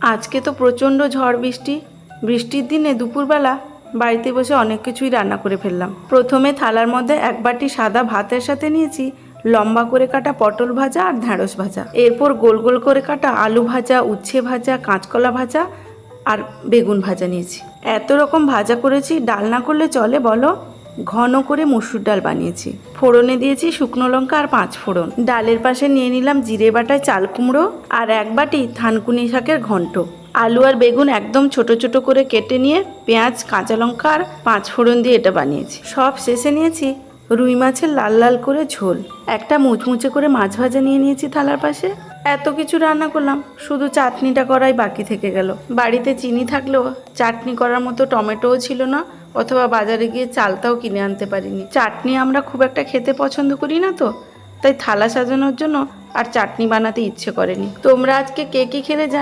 আজকে তো প্রচণ্ড ঝড় বৃষ্টি। বৃষ্টির দিনে দুপুরবেলা বাড়িতে বসে অনেক কিছুই রান্না করে ফেললাম। প্রথমে থালার মধ্যে এক বাটি সাদা ভাতের সাথে নিয়েছি, লম্বা করে কাটা পটল ভাজা আর ঢ্যাঁড়স ভাজা। এরপর গোল গোল করে কাটা আলু ভাজা, উচ্ছে ভাজা, কাঁচকলা ভাজা আর বেগুন ভাজা নিয়েছি। এত রকম ভাজা করেছি, ডাল না করলে চলে বলো? ঘন করে মসুর ডাল বানিয়েছি। ফোড়নে দিয়েছি শুকনো লঙ্কা আর পাঁচ ফোড়ন। ডালের পাশে নিয়ে নিলাম জিরে বাটায় চাল কুমড়ো আর এক বাটি থানকুনি শাকের ঘন্ট। আলু আর বেগুন একদম ছোট ছোট করে কেটে নিয়ে পেঁয়াজ, কাঁচা লঙ্কা আর পাঁচ ফোড়ন দিয়ে এটা বানিয়েছি। সব শেষে নিয়েছি রুই মাছের লাল লাল করে ঝোল। একটা মুচমুচে করে মাছ ভাজা নিয়ে নিয়েছি থালার পাশে। এত কিছু রান্না করলাম, শুধু চাটনিটা করাই বাকি থেকে গেল। বাড়িতে চিনি থাকলেও চাটনি করার মতো টমেটোও ছিল না, অথবা বাজারে গিয়ে চালটাও কিনে আনতে পারিনি। চাটনি আমরা খুব একটা খেতে পছন্দ করি না তো, তাই থালা সাজানোর জন্য আর চাটনি বানাতে ইচ্ছে করেনি। তোমরা আজকে কে কী খেলে জানি